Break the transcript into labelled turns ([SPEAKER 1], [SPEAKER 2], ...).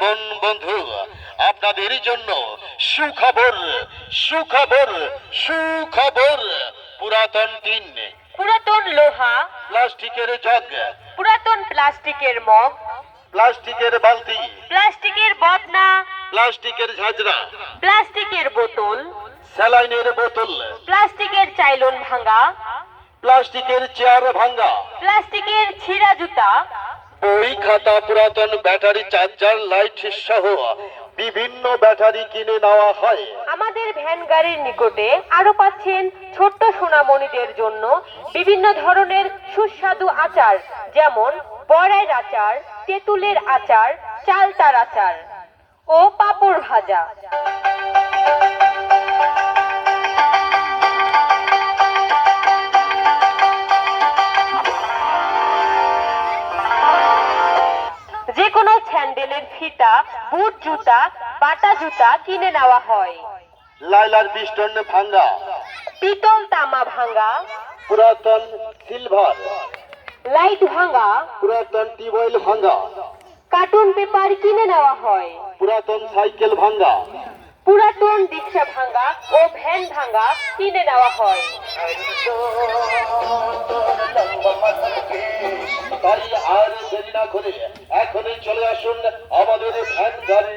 [SPEAKER 1] বোন বন্ধু আপনাদের জন্য সুখবর সুখবর সুখবর। পুরাতন টিন
[SPEAKER 2] পুরাতন লোহা
[SPEAKER 1] প্লাস্টিকের জগ
[SPEAKER 2] পুরাতন প্লাস্টিকের মগ
[SPEAKER 1] প্লাস্টিকের বালতি
[SPEAKER 2] প্লাস্টিকের বদনা
[SPEAKER 1] প্লাস্টিকের ঝাঁঝরা
[SPEAKER 2] প্লাস্টিকের বোতল
[SPEAKER 1] স্যালাইনের বোতল
[SPEAKER 2] প্লাস্টিকের চাইলন ভাঙা
[SPEAKER 1] প্লাস্টিকের চেয়ার ভাঙ্গা
[SPEAKER 2] প্লাস্টিকের ছিঁড়া জুতা
[SPEAKER 1] বই খাতা পুরাতন ব্যাটারি চার্জার, লাইট সহ বিভিন্ন ব্যাটারি কিনে নেওয়া হয়।
[SPEAKER 2] আমাদের ভ্যান গাড়ির নিকটে আরও পাচ্ছেন ছোট্ট সোনামণিদের জন্য বিভিন্ন ধরনের সুস্বাদু আচার, যেমন বড়াইয়ের আচার, তেঁতুলের আচার, চালতার আচার ও পাঁপড় ভাজা। স্যান্ডেলের ফিতা বুট জুতা বাটা জুতা কিনে নেওয়া হয়।
[SPEAKER 1] লাইলার পিস্টন ভাঙ্গা।
[SPEAKER 2] পিতল তামা ভাঙ্গা।
[SPEAKER 1] পুরাতন সিলভার।
[SPEAKER 2] লাইট ভাঙ্গা।
[SPEAKER 1] পুরাতন টিউবওয়েল ভাঙ্গা।
[SPEAKER 2] কার্টুন পেপার কিনে নেওয়া হয়।
[SPEAKER 1] পুরাতন সাইকেল ভাঙ্গা।
[SPEAKER 2] পুরাতন রিক্সা ভাঙ্গা ও ভ্যান ভাঙ্গা কিনে নেওয়া হয়।
[SPEAKER 1] তাই আর দেরি না করে এখনই চলে আসুন আমাদের ফ্যান গাড়ি